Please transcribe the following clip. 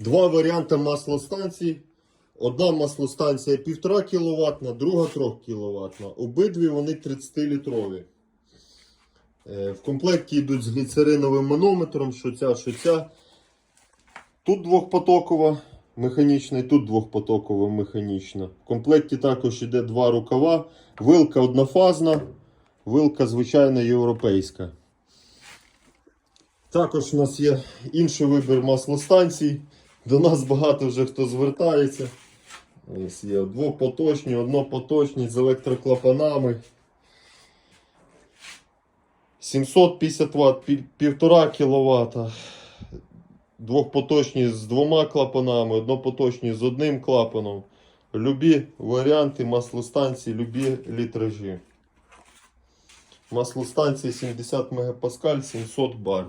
Два варіанти маслостанцій. Одна маслостанція 1,5 кВт, друга 3 кВт. Обидві вони 30-літрові. Е, В комплекті йдуть з гліцериновим манометром, що ця, що ця. Тут двохпотокова механічна і тут двохпотокова механічна. В комплекті також йде два рукава. Вилка однофазна, вилка звичайна європейська. Також у нас є інший вибір маслостанцій. До нас багато вже хто звертається. Ось є двопоточні, однопоточні з електроклапанами. 750 Вт, 1,5 кВт. Двохпоточні з двома клапанами, однопоточні з одним клапаном. Любі варіанти маслостанцій, любі літражі. Маслостанції 70 МПа 700 бар.